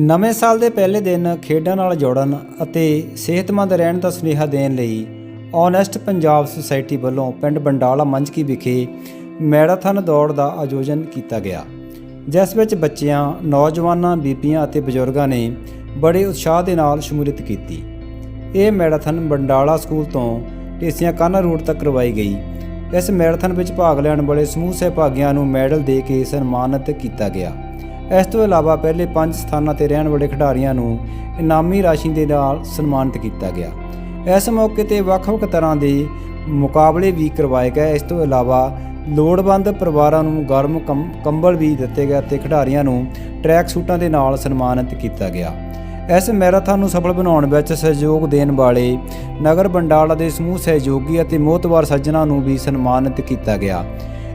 ਨਵੇਂ ਸਾਲ ਦੇ ਪਹਿਲੇ ਦਿਨ ਖੇਡਾਂ ਨਾਲ ਜੋੜਨ ਅਤੇ ਸਿਹਤਮੰਦ ਰਹਿਣ ਦਾ ਸੁਨੇਹਾ ਦੇਣ ਲਈ ਓਨੈਸਟ ਪੰਜਾਬ ਸੁਸਾਇਟੀ ਵੱਲੋਂ ਪਿੰਡ ਬੰਡਾਲਾ ਮੰਝਕੀ ਵਿਖੇ ਮੈਰਾਥਨ ਦੌੜ ਦਾ ਆਯੋਜਨ ਕੀਤਾ ਗਿਆ, ਜਿਸ ਵਿੱਚ ਬੱਚਿਆਂ, ਨੌਜਵਾਨਾਂ, ਬੀਬੀਆਂ ਅਤੇ ਬਜ਼ੁਰਗਾਂ ਨੇ ਬੜੇ ਉਤਸ਼ਾਹ ਦੇ ਨਾਲ ਸ਼ਮੂਲੀਅਤ ਕੀਤੀ। ਇਹ ਮੈਰਾਥਨ ਬੰਡਾਲਾ ਸਕੂਲ ਤੋਂ ਢੇਸੀਆਂ ਕਾਨਾ ਰੋਡ ਤੱਕ ਕਰਵਾਈ ਗਈ। ਇਸ ਮੈਰਾਥਨ ਵਿੱਚ ਭਾਗ ਲੈਣ ਵਾਲੇ ਸਮੂਹ ਸਹਿਭਾਗੀਆਂ ਨੂੰ ਮੈਡਲ ਦੇ ਕੇ ਸਨਮਾਨਿਤ ਕੀਤਾ ਗਿਆ। ਇਸ ਤੋਂ ਇਲਾਵਾ ਪਹਿਲੇ ਪੰਜ ਸਥਾਨਾਂ ਤੇ ਰਹਿਣ ਵਾਲੇ ਖਿਡਾਰੀਆਂ ਨੂੰ ਇਨਾਮੀ ਰਾਸ਼ੀ ਦੇ ਨਾਲ ਸਨਮਾਨਿਤ ਕੀਤਾ ਗਿਆ। ਇਸ ਮੌਕੇ ਤੇ ਵੱਖ-ਵੱਖ ਤਰ੍ਹਾਂ ਦੇ ਮੁਕਾਬਲੇ ਵੀ ਕਰਵਾਏ ਗਏ। ਇਸ ਤੋਂ ਇਲਾਵਾ ਲੋੜਵੰਦ ਪਰਿਵਾਰਾਂ ਨੂੰ ਗਰਮ ਕੰ- ਕੰਬਲ ਵੀ ਦਿੱਤੇ ਗਏ ਤੇ ਖਿਡਾਰੀਆਂ ਨੂੰ ਟਰੈਕ ਸੂਟਾਂ ਦੇ ਨਾਲ ਸਨਮਾਨਿਤ ਕੀਤਾ ਗਿਆ। ਇਸ ਮੈਰਾਥਨ ਨੂੰ ਸਫਲ ਬਣਾਉਣ ਵਿੱਚ ਸਹਿਯੋਗ ਦੇਣ ਵਾਲੇ ਨਗਰ ਬੰਡਾਲਾ ਦੇ ਸਮੂਹ ਸਹਿਯੋਗੀ ਅਤੇ ਮੋਹਤਵਾਰ ਸੱਜਣਾ ਨੂੰ ਵੀ ਸਨਮਾਨਿਤ ਕੀਤਾ ਗਿਆ।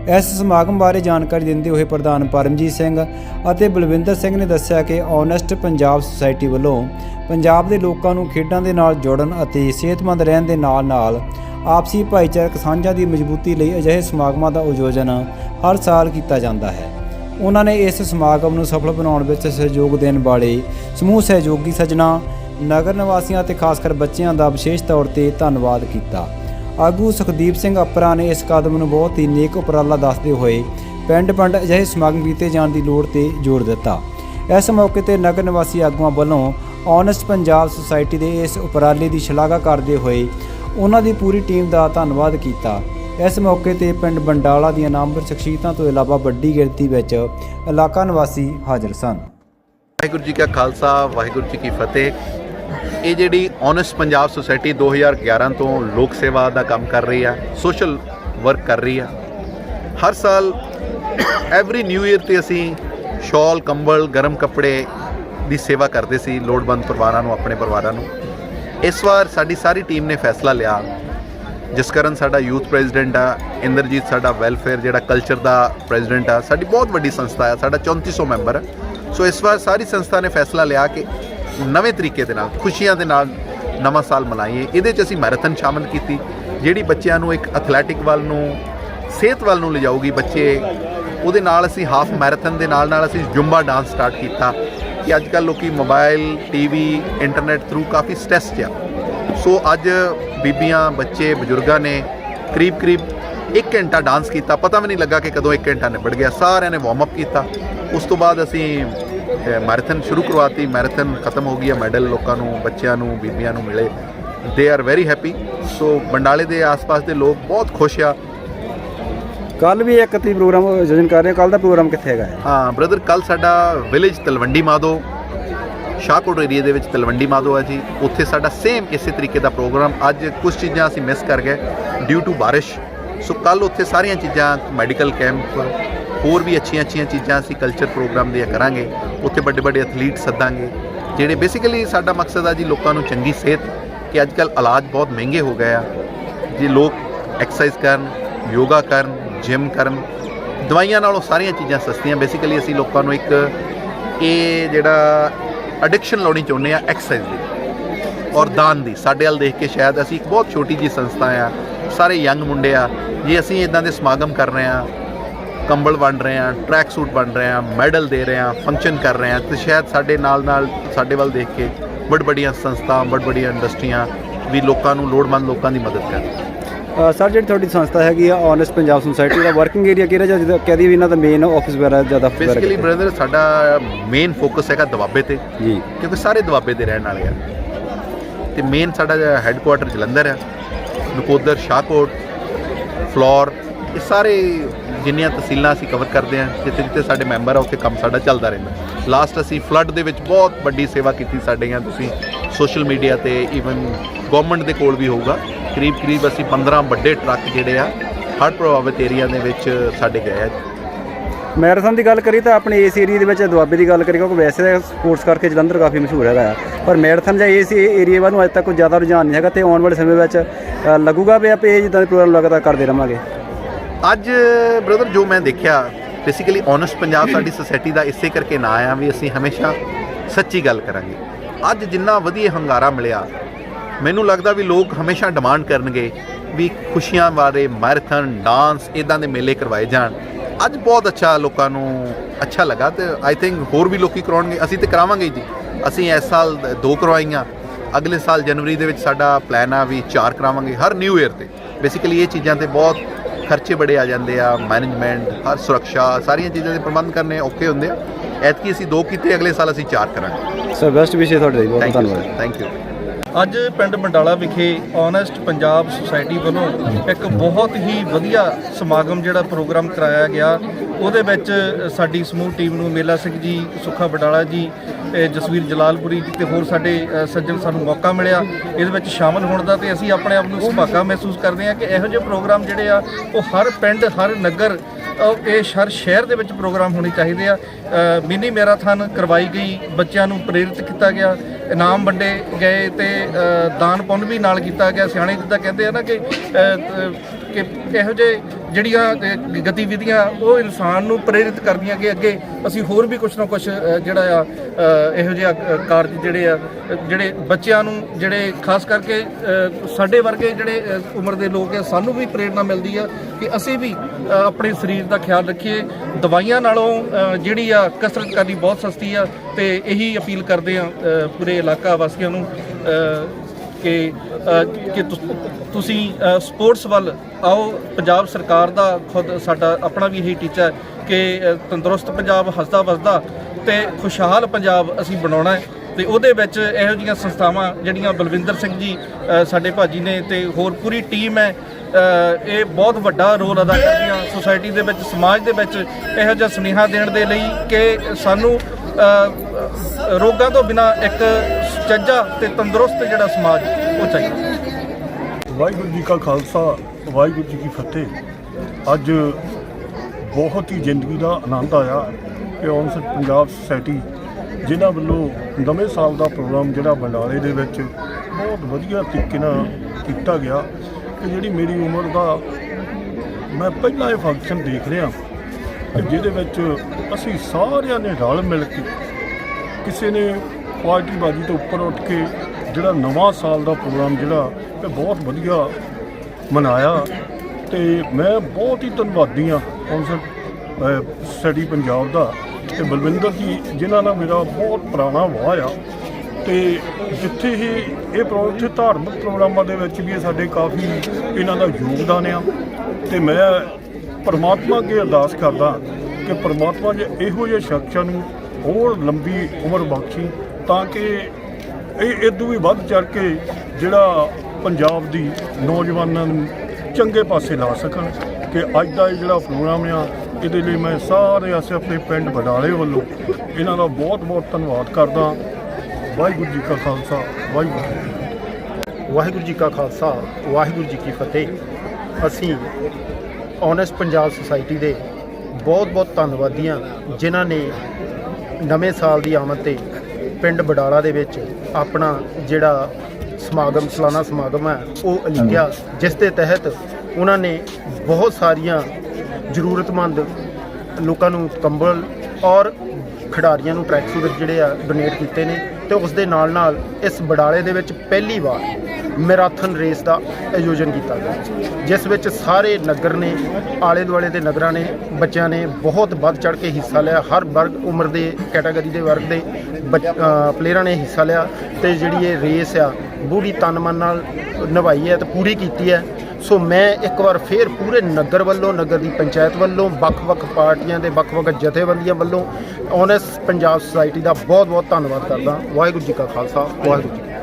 ਇਸ ਸਮਾਗਮ ਬਾਰੇ ਜਾਣਕਾਰੀ ਦਿੰਦੇ ਹੋਏ ਪ੍ਰਧਾਨ ਪਰਮਜੀਤ ਸਿੰਘ ਅਤੇ ਬਲਵਿੰਦਰ ਸਿੰਘ ਨੇ ਦੱਸਿਆ ਕਿ ਓਨੈਸਟ ਪੰਜਾਬ ਸੁਸਾਇਟੀ ਵੱਲੋਂ ਪੰਜਾਬ ਦੇ ਲੋਕਾਂ ਨੂੰ ਖੇਡਾਂ ਦੇ ਨਾਲ ਜੋੜਨ ਅਤੇ ਸਿਹਤਮੰਦ ਰਹਿਣ ਦੇ ਨਾਲ-ਨਾਲ ਆਪਸੀ ਭਾਈਚਾਰਕ ਸਾਂਝਾਂ ਦੀ ਮਜ਼ਬੂਤੀ ਲਈ ਅਜਿਹੇ ਸਮਾਗਮਾਂ ਦਾ ਆਯੋਜਨ ਹਰ ਸਾਲ ਕੀਤਾ ਜਾਂਦਾ ਹੈ। ਉਹਨਾਂ ਨੇ ਇਸ ਸਮਾਗਮ ਨੂੰ ਸਫਲ ਬਣਾਉਣ ਵਿੱਚ ਸਹਿਯੋਗ ਦੇਣ ਵਾਲੇ ਸਮੂਹ ਸਹਿਯੋਗੀ ਸੱਜਣਾ, ਨਗਰ ਨਿਵਾਸੀਆਂ ਅਤੇ ਖਾਸ ਕਰ ਬੱਚਿਆਂ ਦਾ ਵਿਸ਼ੇਸ਼ ਤੌਰ ਤੇ ਧੰਨਵਾਦ ਕੀਤਾ। ਆਗੂ ਸੁਖਦੀਪ ਸਿੰਘ ਅਪਰਾ ਨੇ ਇਸ ਕਦਮ ਨੂੰ ਬਹੁਤ ਹੀ ਨੇਕ ਉਪਰਾਲਾ ਦੱਸਦੇ ਹੋਏ ਪਿੰਡ ਪਿੰਡ ਅਜਿਹੇ ਸਮਾਗਮ ਕੀਤੇ ਜਾਣ ਦੀ ਲੋੜ ਤੇ ਜ਼ੋਰ ਦਿੱਤਾ। ਇਸ ਮੌਕੇ ਤੇ ਨਗਰ ਨਿਵਾਸੀ ਆਗੂਆਂ ਵੱਲੋਂ ਓਨੈਸਟ ਪੰਜਾਬ ਸੁਸਾਇਟੀ ਦੇ ਇਸ ਉਪਰਾਲੇ ਦੀ ਸ਼ਲਾਘਾ ਕਰਦੇ ਹੋਏ ਉਹਨਾਂ ਦੀ ਪੂਰੀ ਟੀਮ ਦਾ ਧੰਨਵਾਦ ਕੀਤਾ। ਇਸ ਮੌਕੇ ਤੇ ਪਿੰਡ ਬੰਡਾਲਾ ਦੀਆਂ ਨਾਮਵਰ ਸ਼ਖਸੀਅਤਾਂ ਤੋਂ ਇਲਾਵਾ ਵੱਡੀ ਗਿਣਤੀ ਵਿੱਚ ਇਲਾਕਾ ਨਿਵਾਸੀ ਹਾਜ਼ਰ ਸਨ। ਵਾਹਿਗੁਰੂ ਜੀ ਕਾ ਖਾਲਸਾ, ਵਾਹਿਗੁਰੂ ਜੀ ਕੀ ਫਤਿਹ। ਇਹ ਜਿਹੜੀ ਓਨੈਸਟ ਪੰਜਾਬ ਸੁਸਾਇਟੀ 2011 ਤੋਂ ਲੋਕ ਸੇਵਾ ਦਾ ਕੰਮ ਕਰ ਰਹੀ ਆ ਸੋਸ਼ਲ ਵਰਕ ਕਰ ਰਹੀ ਆ। ਹਰ ਸਾਲ ਐਵਰੀ ਨਿਊ ਇਅਰ ਤੇ ਅਸੀਂ ਸ਼ਾਲ, ਕੰਬਲ, ਗਰਮ ਕੱਪੜੇ ਦੀ ਸੇਵਾ ਕਰਦੇ ਸੀ, ਲੋੜਵੰਦ ਪਰਿਵਾਰਾਂ ਨੂੰ, ਆਪਣੇ ਪਰਿਵਾਰਾਂ ਨੂੰ। ਇਸ ਵਾਰ ਸਾਡੀ ਸਾਰੀ ਟੀਮ ਨੇ ਫੈਸਲਾ ਲਿਆ। ਜਿਸ ਜਸਕਰਨ ਸਾਡਾ ਯੂਥ ਪ੍ਰੈਜ਼ੀਡੈਂਟ ਆ, ਇੰਦਰਜੀਤ ਸਾਡਾ ਵੈਲਫੇਅਰ ਜਿਹੜਾ ਕਲਚਰ ਦਾ ਪ੍ਰੈਜ਼ੀਡੈਂਟ ਆ, ਸਾਡੀ ਬਹੁਤ ਵੱਡੀ ਸੰਸਥਾ ਆ, ਸਾਡਾ 3400 ਮੈਂਬਰ ਆ। ਸੋ ਇਸ ਵਾਰ ਸਾਰੀ ਸੰਸਥਾ ਨੇ ਫੈਸਲਾ ਲਿਆ ਕਿ ਨਵੇਂ ਤਰੀਕੇ ਦੇ ਨਾਲ, ਖੁਸ਼ੀਆਂ ਦੇ ਨਾਲ ਨਵਾਂ ਸਾਲ ਮਨਾਈਏ। ਇਹਦੇ 'ਚ ਅਸੀਂ ਮੈਰਾਥਨ ਸ਼ਾਮਲ ਕੀਤੀ, ਜਿਹੜੀ ਬੱਚਿਆਂ ਨੂੰ ਇੱਕ ਐਥਲੈਟਿਕ ਵੱਲ ਨੂੰ, ਸਿਹਤ ਵੱਲ ਨੂੰ ਲਿਜਾਊਗੀ ਬੱਚੇ, ਉਹਦੇ ਨਾਲ ਅਸੀਂ ਹਾਫ ਮੈਰਾਥਨ ਦੇ ਨਾਲ ਨਾਲ ਅਸੀਂ ਜੁੰਬਾ ਡਾਂਸ ਸਟਾਰਟ ਕੀਤਾ, ਕਿ ਅੱਜ ਕੱਲ੍ਹ ਲੋਕੀ ਮੋਬਾਈਲ, ਟੀਵੀ ਇੰਟਰਨੈਟ ਥਰੂ ਕਾਫੀ ਸਟ੍ਰੈਸ 'ਚ ਆ। ਸੋ ਅੱਜ ਬੀਬੀਆਂ, ਬੱਚੇ, ਬਜ਼ੁਰਗਾਂ ਨੇ ਕਰੀਬ ਕਰੀਬ 1 ਘੰਟਾ ਡਾਂਸ ਕੀਤਾ। ਪਤਾ ਵੀ ਨਹੀਂ ਲੱਗਾ ਕਿ ਕਦੋਂ 1 ਘੰਟਾ ਨਿਬੜ ਗਿਆ। ਸਾਰਿਆਂ ਨੇ ਵਾਰਮ ਅਪ ਕੀਤਾ। ਉਸ ਤੋਂ ਬਾਅਦ ਅਸੀਂ ਮੈਰਾਥਨ ਸ਼ੁਰੂ ਕਰਵਾਤੀ। ਮੈਰਾਥਨ ਖਤਮ ਹੋ ਗਈ ਹੈ। ਮੈਡਲ ਲੋਕਾਂ ਨੂੰ ਬੱਚਿਆਂ ਨੂੰ ਬੀਬੀਆਂ ਨੂੰ ਮਿਲੇ। They are very happy so ਬੰਡਾਲੇ ਦੇ ਆਸ-ਪਾਸ ਦੇ ਲੋਕ ਬਹੁਤ ਖੁਸ਼ ਆ। ਕੱਲ ਵੀ ਇੱਕ ਤੀ ਪ੍ਰੋਗਰਾਮ ਆਯੋਜਨ ਕਰ ਰਹੇ ਕੱਲ ਦਾ ਪ੍ਰੋਗਰਾਮ ਕਿੱਥੇ ਹੈਗਾ ਹਾਂ? ਬ੍ਰਦਰ ਕੱਲ ਸਾਡਾ ਵਿਲੇਜ ਤਲਵੰਡੀ ਮਾਦੋ ਸ਼ਾਹਕੋਟ ਏਰੀਆ ਦੇ ਵਿੱਚ ਤਲਵੰਡੀ ਮਾਦੋ ਹੈ ਜੀ। ਉੱਥੇ ਸਾਡਾ ਸੇਮ ਇਸੇ ਤਰੀਕੇ ਦਾ ਪ੍ਰੋਗਰਾਮ। ਅੱਜ ਕੁਝ ਚੀਜ਼ਾਂ ਅਸੀਂ ਮਿਸ ਕਰ ਗਏ ਡਿਊ ਟੂ ਬਾਰਿਸ਼। ਸੋ ਕੱਲ ਉੱਥੇ ਸਾਰੀਆਂ ਚੀਜ਼ਾਂ ਮੈਡੀਕਲ ਕੈਂਪ ਹੋਰ ਵੀ ਅੱਛੀਆਂ ਅੱਛੀਆਂ ਚੀਜ਼ਾਂ ਅਸੀਂ ਕਲਚਰ ਪ੍ਰੋਗਰਾਮ ਦੀਆਂ ਕਰਾਂਗੇ, ਉੱਥੇ ਵੱਡੇ ਵੱਡੇ ਐਥਲੀਟ ਸੱਦਾਂਗੇ, ਜਿਹੜੇ ਬੇਸਿਕਲੀ ਸਾਡਾ ਮਕਸਦ ਆ ਜੀ ਲੋਕਾਂ ਨੂੰ ਚੰਗੀ ਸਿਹਤ, ਕਿ ਅੱਜ ਕੱਲ ਇਲਾਜ ਬਹੁਤ ਮਹਿੰਗੇ ਹੋ ਗਏ ਆ, ਜੇ ਲੋਕ ਐਕਸਰਸਾਈਜ਼ ਕਰਨ, ਯੋਗਾ ਕਰਨ ਜਿਮ ਕਰਨ, ਦਵਾਈਆਂ ਨਾਲੋਂ ਸਾਰੀਆਂ ਚੀਜ਼ਾਂ ਸਸਤੀਆਂ ਬੇਸਿਕਲੀ ਅਸੀਂ ਲੋਕਾਂ ਨੂੰ ਇੱਕ ਇਹ ਜਿਹੜਾ ਐਡਿਕਸ਼ਨ ਲਾਉਣੀ ਚਾਹੁੰਦੇ ਆ ਐਕਸਰਸਾਈਜ਼ ਦੀ, ਔਰ ਦਾਨ ਦੀ। ਸਾਡੇ ਵੱਲ ਦੇਖ ਕੇ ਸ਼ਾਇਦ ਅਸੀਂ ਇੱਕ ਬਹੁਤ ਛੋਟੀ ਜੀ ਸੰਸਥਾ ਆ, ਸਾਰੇ ਯੰਗ ਮੁੰਡੇ ਆ, ਜੇ ਅਸੀਂ ਇਦਾਂ ਦੇ ਸਮਾਗਮ ਕਰ ਰਹੇ ਆ ਕੰਬਲ ਵੰਡ ਰਹੇ ਆ ਟਰੈਕ ਸੂਟ ਵੰਡ ਰਹੇ ਆ ਮੈਡਲ ਦੇ ਰਹੇ ਆ ਫੰਕਸ਼ਨ ਕਰ ਰਹੇ ਆ ਤੇ ਸ਼ਾਇਦ ਸਾਡੇ ਨਾਲ ਨਾਲ ਸਾਡੇ ਵੱਲ ਦੇਖ ਕੇ ਵੱਡ ਵੱਡੀਆਂ ਸੰਸਥਾ ਵੱਡ ਵੱਡੀਆਂ ਇੰਡਸਟਰੀਆਂ ਵੀ ਲੋਕਾਂ ਨੂੰ ਲੋੜਵੰਦ ਲੋਕਾਂ ਦੀ ਮਦਦ ਕਰਨ। ਸਰ ਜਿਹੜੀ ਤੁਹਾਡੀ ਸੰਸਥਾ ਹੈਗੀ ਆ ਓਨੈਸਟ ਪੰਜਾਬ ਸੁਸਾਇਟੀ ਦਾ ਵਰਕਿੰਗ ਏਰੀਆ ਕਿਹੜਾ ਜਾਂ ਜਿਹਦਾ ਕਹਦੀ ਵੀ ਇਹਨਾਂ ਦਾ ਮੇਨ ਆਫਿਸ ਵਗੈਰਾ ਜ਼ਿਆਦਾ ਬੇਸਿਕਲੀ ਬ੍ਰਦਰ ਸਾਡਾ ਮੇਨ ਫੋਕਸ ਹੈਗਾ ਦਵਾਬੇ ਤੇ। ਜੀ। ਕਿਉਂਕਿ ਸਾਰੇ ਦੁਆਬੇ ਦੇ ਰਹਿਣ ਵਾਲੇ ਆ। ਤੇ ਮੇਨ ਸਾਡਾ ਹੈੱਡਕੁਆਟਰ ਜਲੰਧਰ ਆ ਨਕੋਦਰ ਸ਼ਾਹਕੋਟ ਫਲੋਰ ਇਹ ਸਾਰੇ ਜਿੰਨੀਆਂ ਤਹਿਸੀਲਾਂ ਅਸੀਂ ਕਵਰ ਕਰਦੇ ਹਾਂ ਜਿੱਥੇ ਜਿੱਥੇ ਸਾਡੇ ਮੈਂਬਰ ਆ ਉੱਥੇ ਕੰਮ ਸਾਡਾ ਚੱਲਦਾ ਰਹਿੰਦਾ। ਲਾਸਟ ਅਸੀਂ ਫਲੱਡ ਦੇ ਵਿੱਚ ਬਹੁਤ ਵੱਡੀ ਸੇਵਾ ਕੀਤੀ ਸਾਡੀਆਂ ਤੁਸੀਂ ਸੋਸ਼ਲ ਮੀਡੀਆ ਤੇ ਈਵਨ ਗਵਰਨਮੈਂਟ ਦੇ ਕੋਲ ਵੀ ਹੋਊਗਾ। ਕਰੀਬ ਕਰੀਬ ਅਸੀਂ 15 ਵੱਡੇ ਟਰੱਕ ਜਿਹੜੇ ਆ ਹੜ੍ਹ ਪ੍ਰਭਾਵਿਤ ਏਰੀਆ ਦੇ ਵਿੱਚ ਸਾਡੇ ਗਏ ਆ। ਮੈਰਾਥਨ ਦੀ ਗੱਲ ਕਰੀ ਤਾਂ ਆਪਣੇ ਇਸ ਏਰੀਆ ਦੇ ਵਿੱਚ ਦੁਆਬੇ ਦੀ ਗੱਲ ਕਰੀ ਕਿਉਂਕਿ ਵੈਸੇ ਸਪੋਰਟਸ ਕਰਕੇ ਜਲੰਧਰ ਕਾਫੀ ਮਸ਼ਹੂਰ ਹੈਗਾ ਆ। ਪਰ ਮੈਰਾਥਨ ਜਾਂ ਇਸ ਏਰੀਆ ਵੱਲ ਨੂੰ ਅਜੇ ਤੱਕ ਕੋਈ ਜ਼ਿਆਦਾ ਰੁਝਾਨ ਨਹੀਂ ਹੈਗਾ ਤੇ ਆਉਣ ਵਾਲੇ ਸਮੇਂ ਵਿੱਚ ਅ, ਲੱਗੂਗਾ ਵੀ ਆਪਾਂ ਇਹ ਜਿੱਦਾਂ ਦੇ ਪ੍ਰੋਗਰਾਮ ਲਗਾਤਾਰ ਕਰਦੇ ਰਵਾਂਗੇ। ਅੱਜ ਬ੍ਰਦਰ ਜੋ ਮੈਂ ਦੇਖਿਆ ਬੇਸਿਕਲੀ ਓਨੈਸਟ ਪੰਜਾਬ ਸਾਡੀ ਸੁਸਾਇਟੀ ਦਾ ਇਸੇ ਕਰਕੇ ਨਾਂ ਆ ਵੀ ਅਸੀਂ ਹਮੇਸ਼ਾ ਸੱਚੀ ਗੱਲ ਕਰਾਂਗੇ। ਅੱਜ ਜਿੰਨਾ ਵਧੀਆ ਹੰਗਾਰਾ ਮਿਲਿਆ, ਮੈਨੂੰ ਲੱਗਦਾ ਵੀ ਲੋਕ ਹਮੇਸ਼ਾ ਡਿਮਾਂਡ ਕਰਨਗੇ ਵੀ ਖੁਸ਼ੀਆਂ ਬਾਰੇ ਮੈਰਾਥਨ ਡਾਂਸ ਇਦਾਂ ਦੇ ਮੇਲੇ ਕਰਵਾਏ ਜਾਣ। ਅੱਜ ਬਹੁਤ ਅੱਛਾ ਲੋਕਾਂ ਨੂੰ ਅੱਛਾ ਲੱਗਾ ਤੇ ਆਈ ਥਿੰਕ ਹੋਰ ਵੀ ਲੋਕੀ ਕਰਾਉਣਗੇ। ਅਸੀਂ ਤੇ ਕਰਾਵਾਂਗੇ ਹੀ ਜੀ। ਅਸੀਂ ਇਸ ਸਾਲ ਦੋ ਕਰਵਾਈਆਂ। ਅਗਲੇ ਸਾਲ ਜਨਵਰੀ ਦੇ ਵਿੱਚ ਸਾਡਾ ਪਲਾਨ ਆ ਵੀ ਚਾਰ ਕਰਾਵਾਂਗੇ ਹਰ ਨਿਊ ਇਅਰ ਤੇ। ਬੇਸਿਕਲੀ ਇਹ ਚੀਜ਼ਾਂ ਤੇ ਬਹੁਤ ਖਰਚੇ ਬੜੇ ਆ ਜਾਂਦੇ ਆ ਮੈਨੇਜਮੈਂਟ ਹਰ ਸੁਰੱਖਿਆ ਸਾਰੀਆਂ ਚੀਜ਼ਾਂ ਦੇ ਪ੍ਰਬੰਧ ਕਰਨੇ ਔਖੇ ਹੁੰਦੇ ਆ। ਐਤਕੀ ਅਸੀਂ ਦੋ ਕੀਤੇ ਅਗਲੇ ਸਾਲ ਅਸੀਂ ਚਾਰ ਕਰਾਂਗੇ। ਸਰ ਬੈਸਟ ਵਿਸ਼ੇ ਤੁਹਾਡੇ ਲਈ ਬਹੁਤ ਧੰਨਵਾਦ। ਥੈਂਕ ਯੂ ਅੱਜ ਪਿੰਡ ਬੰਡਾਲਾ ਵਿਖੇ ਓਨੈਸਟ ਪੰਜਾਬ ਸੁਸਾਇਟੀ ਵੱਲੋਂ ਇੱਕ ਬਹੁਤ ਹੀ ਵਧੀਆ ਸਮਾਗਮ ਜਿਹੜਾ ਪ੍ਰੋਗਰਾਮ ਕਰਾਇਆ ਗਿਆ। ਉਹਦੇ ਵਿੱਚ ਸਾਡੀ ਸਮੂਹ ਟੀਮ ਨੂੰ ਮੇਲਾ ਸਿੰਘ ਜੀ ਸੁੱਖਾ ਬੰਡਾਲਾ ਜੀ ਇਹ ਜਸਵੀਰ ਜਲਾਲਪੁਰੀ ਜੀ ਤੇ ਹੋਰ ਸਾਡੇ ਸੱਜਣ ਸਾਨੂੰ ਮੌਕਾ ਮਿਲਿਆ। ਇਹਦੇ ਵਿੱਚ ਸ਼ਾਮਲ ਹੋਣ ਦਾ ਤੇ ਅਸੀਂ ਆਪਣੇ ਆਪ ਨੂੰ ਸੁਭਾਗਾ ਮਹਿਸੂਸ ਕਰਦੇ ਹਾਂ ਕਿ ਇਹੋ ਜਿਹੇ ਪ੍ਰੋਗਰਾਮ ਜਿਹੜੇ ਆ ਉਹ ਹਰ ਪਿੰਡ ਹਰ ਨਗਰ ਇਹ ਹਰ ਸ਼ਹਿਰ ਦੇ ਵਿੱਚ ਪ੍ਰੋਗਰਾਮ ਹੋਣੇ ਚਾਹੀਦੇ ਆ। ਅ, ਮਿੰਨੀ ਮੈਰਾਥਨ ਕਰਵਾਈ ਗਈ ਬੱਚਿਆਂ ਨੂੰ ਪ੍ਰੇਰਿਤ ਕੀਤਾ ਗਿਆ। ਇਨਾਮ ਵੰਡੇ ਗਏ ਤੇ ਦਾਨ ਪੁੰਨ ਵੀ ਨਾਲ ਕੀਤਾ ਗਿਆ। ਸਿਆਣੇ ਜਿੱਦਾਂ ਕਹਿੰਦੇ ਆ ਨਾ ਕਿ ਕਿ ਇਹੋ ਜਿਹੇ ਜਿਹੜੀਆਂ ਗਤੀਵਿਧੀਆਂ ਉਹ ਇਨਸਾਨ ਨੂੰ ਪ੍ਰੇਰਿਤ ਕਰਦੀਆਂ ਕਿ ਅੱਗੇ ਅਸੀਂ ਹੋਰ ਵੀ ਕੁਝ ਨਾ ਕੁਝ ਜਿਹੜਾ ਆ ਇਹੋ ਜਿਹਾ ਕਾਰਜ ਜਿਹੜੇ ਆ ਜਿਹੜੇ ਬੱਚਿਆਂ ਨੂੰ ਜਿਹੜੇ ਖਾਸ ਕਰਕੇ ਸਾਡੇ ਵਰਗੇ ਜਿਹੜੇ ਉਮਰ ਦੇ ਲੋਕ ਆ, ਸਾਨੂੰ ਵੀ ਪ੍ਰੇਰਣਾ ਮਿਲਦੀ ਆ ਕਿ ਅਸੀਂ ਵੀ ਆਪਣੇ ਸਰੀਰ ਦਾ ਖਿਆਲ ਰੱਖੀਏ। ਦਵਾਈਆਂ ਨਾਲੋਂ ਜਿਹੜੀ ਆ, ਕਸਰਤ ਕਰਨੀ ਬਹੁਤ ਸਸਤੀ ਆ ਤੇ ਇਹੀ ਅਪੀਲ ਕਰਦੇ ਆ ਪੂਰੇ ਇਲਾਕਾ ਵਾਸੀਆਂ ਨੂੰ। ਕਿ ਕਿ ਤੁਸੀਂ ਸਪੋਰਟਸ ਵੱਲ ਆਓ। ਪੰਜਾਬ ਸਰਕਾਰ ਦਾ ਖੁਦ ਸਾਡਾ ਆਪਣਾ ਵੀ ਇਹੀ ਟੀਚਾ ਕਿ ਤੰਦਰੁਸਤ ਪੰਜਾਬ ਹੱਸਦਾ ਵਸਦਾ ਤੇ ਖੁਸ਼ਹਾਲ ਪੰਜਾਬ ਅਸੀਂ ਬਣਾਉਣਾ ਹੈ। ਤੇ ਉਹਦੇ ਵਿੱਚ ਇਹੋ ਜਿਹੀਆਂ ਸੰਸਥਾਵਾਂ ਜਿਹੜੀਆਂ ਬਲਵਿੰਦਰ ਸਿੰਘ ਜੀ ਅ, ਸਾਡੇ ਭਾਜੀ ਨੇ ਤੇ ਹੋਰ ਪੂਰੀ ਟੀਮ ਹੈ ਇਹ ਬਹੁਤ ਵੱਡਾ ਰੋਲ ਅਦਾ ਕਰਦੀਆਂ ਸੁਸਾਇਟੀ ਦੇ ਵਿੱਚ ਸਮਾਜ ਦੇ ਵਿੱਚ ਇਹੋ ਜਿਹਾ ਸੁਨੇਹਾ ਦੇਣ ਦੇ ਲਈ ਕਿ ਸਾਨੂੰ ਰੋਗਾਂ ਤੋਂ ਬਿਨਾ ਇੱਕ ਚੱਜਾ ਤੇ ਤੰਦਰੁਸਤ ਜਿਹੜਾ ਸਮਾਜ, ਉਹ ਚਾਹੀਦਾ। ਵਾਹਿਗੁਰੂ ਜੀ ਕਾ ਖਾਲਸਾ, ਵਾਹਿਗੁਰੂ ਜੀ ਕੀ ਫਤਿਹ। ਅੱਜ ਬਹੁਤ ਹੀ ਜ਼ਿੰਦਗੀ ਦਾ ਆਨੰਦ ਆਇਆ ਕਿ ਔਨਸ ਪੰਜਾਬ ਸੁਸਾਇਟੀ ਜਿਨ੍ਹਾਂ ਵੱਲੋਂ ਨਵੇਂ ਸਾਲ ਦਾ ਪ੍ਰੋਗਰਾਮ ਜਿਹੜਾ ਬੰਡਾਲੇ ਦੇ ਵਿੱਚ ਬਹੁਤ ਵਧੀਆ ਤਰੀਕੇ ਨਾਲ ਕੀਤਾ ਗਿਆ ਕਿ ਜਿਹੜੀ ਮੇਰੀ ਉਮਰ ਦਾ ਮੈਂ ਪਹਿਲਾਂ ਇਹ ਫੰਕਸ਼ਨ ਦੇਖ ਰਿਹਾ ਕਿ ਜਿਹਦੇ ਵਿੱਚ ਅਸੀਂ ਸਾਰਿਆਂ ਨੇ ਰਲ ਮਿਲ ਕੇ ਕਿਸੇ ਨੇ ਪਾਰਟੀਬਾਜ਼ੀ ਤੋਂ ਉੱਪਰ ਉੱਠ ਕੇ ਜਿਹੜਾ ਨਵਾਂ ਸਾਲ ਦਾ ਪ੍ਰੋਗਰਾਮ ਜਿਹੜਾ ਇਹ ਬਹੁਤ ਵਧੀਆ ਮਨਾਇਆ ਤੇ ਮੈਂ ਬਹੁਤ ਹੀ ਧੰਨਵਾਦੀ ਹਾਂ ਕੌਂਸਲ ਸਟੱਡੀ ਪੰਜਾਬ ਦਾ ਤੇ ਬਲਵਿੰਦਰ ਜੀ, ਜਿਨ੍ਹਾਂ ਨਾਲ ਮੇਰਾ ਬਹੁਤ ਪੁਰਾਣਾ ਵਾਹ ਆ ਤੇ ਜਿੱਥੇ ਹੀ ਇਹ ਪ੍ਰੋ, ਇੱਥੇ ਧਾਰਮਿਕ ਪ੍ਰੋਗਰਾਮਾਂ ਦੇ ਵਿੱਚ ਵੀ ਸਾਡੇ ਕਾਫੀ ਇਹਨਾਂ ਦਾ ਯੋਗਦਾਨ ਆ ਤੇ ਮੈਂ ਪਰਮਾਤਮਾ ਅੱਗੇ ਅਰਦਾਸ ਕਰਦਾ ਕਿ ਪਰਮਾਤਮਾ ਜੇ ਇਹੋ ਜਿਹੇ ਸ਼ਖਸਾਂ ਨੂੰ ਹੋਰ ਲੰਬੀ ਉਮਰ ਬਖਸ਼ੀ ਤਾਂ ਕਿ ਇਹ ਇਦੋਂ ਵੀ ਵੱਧ ਚੜ ਕੇ ਜਿਹੜਾ ਪੰਜਾਬ ਦੀ ਨੌਜਵਾਨਾਂ ਨੂੰ ਚੰਗੇ ਪਾਸੇ ਲਾ ਸਕਣ ਕਿ ਅੱਜ ਦਾ ਇਹ ਜਿਹੜਾ ਪ੍ਰੋਗਰਾਮ ਆ, ਇਹਦੇ ਲਈ ਮੈਂ ਸਾਰੇ ਅਸੀਂ ਆਪਣੇ ਪਿੰਡ ਬਡਾਲੇ ਵੱਲੋਂ ਇਹਨਾਂ ਦਾ ਬਹੁਤ ਬਹੁਤ ਧੰਨਵਾਦ ਕਰਦਾ। ਵਾਹਿਗੁਰੂ ਜੀ ਕਾ ਖਾਲਸਾ, ਵਾਹਿਗੁਰੂ ਜੀ ਵਾਹਿਗੁਰੂ ਜੀ ਕਾ ਖਾਲਸਾ, ਵਾਹਿਗੁਰੂ ਜੀ ਕੀ ਫਤਿਹ। ਅਸੀਂ ਔਨੈਸਟ ਪੰਜਾਬ ਸੁਸਾਇਟੀ ਦੇ ਬਹੁਤ-ਬਹੁਤ ਧੰਨਵਾਦੀ ਹਾਂ ਜਿਨ੍ਹਾਂ ਨੇ ਨਵੇਂ ਸਾਲ ਦੀ ਆਮਦ ਤੇ ਪਿੰਡ ਬਡਾਲਾ ਦੇ ਵਿੱਚ ਆਪਣਾ ਜਿਹੜਾ ਸਮਾਗਮ, ਸਾਲਾਨਾ ਸਮਾਗਮ ਹੈ, ਉਹ ਲਿਖਿਆ ਜਿਸ ਦੇ ਤਹਿਤ ਉਹਨਾਂ ਨੇ ਬਹੁਤ ਸਾਰੀਆਂ ਜ਼ਰੂਰਤਮੰਦ ਲੋਕਾਂ ਨੂੰ ਕੰਬਲ ਔਰ ਖਿਡਾਰੀਆਂ ਨੂੰ ਟਰੈਕ ਸੂਟ ਜਿਹੜੇ ਆ ਡੋਨੇਟ ਕੀਤੇ ਨੇ ਤੇ ਉਸ ਦੇ ਨਾਲ ਨਾਲ ਇਸ ਬਡਾਲੇ ਦੇ ਵਿੱਚ ਪਹਿਲੀ ਵਾਰ ਮੈਰਾਥਨ ਰੇਸ ਦਾ ਆਯੋਜਨ ਕੀਤਾ ਗਿਆ। ਜਿਸ ਵਿੱਚ ਸਾਰੇ ਨਗਰ ਨੇ ਆਲੇ ਦੁਆਲੇ ਦੇ ਨਗਰਾਂ ਨੇ, ਬੱਚਿਆਂ ਨੇ ਬਹੁਤ ਵੱਧ ਚੜ ਕੇ ਹਿੱਸਾ ਲਿਆ। ਹਰ ਵਰਗ, ਉਮਰ ਦੇ ਕੈਟਾਗਰੀ ਦੇ ਵਰਗ ਦੇ ਬੱਚ- ਪਲੇਅਰਾਂ ਨੇ ਹਿੱਸਾ ਲਿਆ ਤੇ ਜਿਹੜੀ ਇਹ ਰੇਸ ਆ, ਬੂੜੀ ਤਨ ਮਨ ਨਾਲ ਨਿਭਾਈ ਹੈ ਤੇ ਪੂਰੀ ਕੀਤੀ ਹੈ। ਸੋ ਮੈਂ ਇੱਕ ਵਾਰ ਫੇਰ ਪੂਰੇ ਨਗਰ ਵੱਲੋਂ, ਨਗਰ ਦੀ ਪੰਚਾਇਤ ਵੱਲੋਂ, ਵੱਖ-ਵੱਖ ਪਾਰਟੀਆਂ ਦੇ ਵੱਖ-ਵੱਖ ਜਥੇਬੰਦੀਆਂ ਵੱਲੋਂ ਓਨੈਸ ਪੰਜਾਬ ਸੁਸਾਇਟੀ ਦਾ ਬਹੁਤ-ਬਹੁਤ ਧੰਨਵਾਦ ਕਰਦਾ। ਵਾਹਿਗੁਰੂ ਜੀ ਕਾ ਖਾਲਸਾ, ਵਾਹਿਗੁਰੂ ਜੀ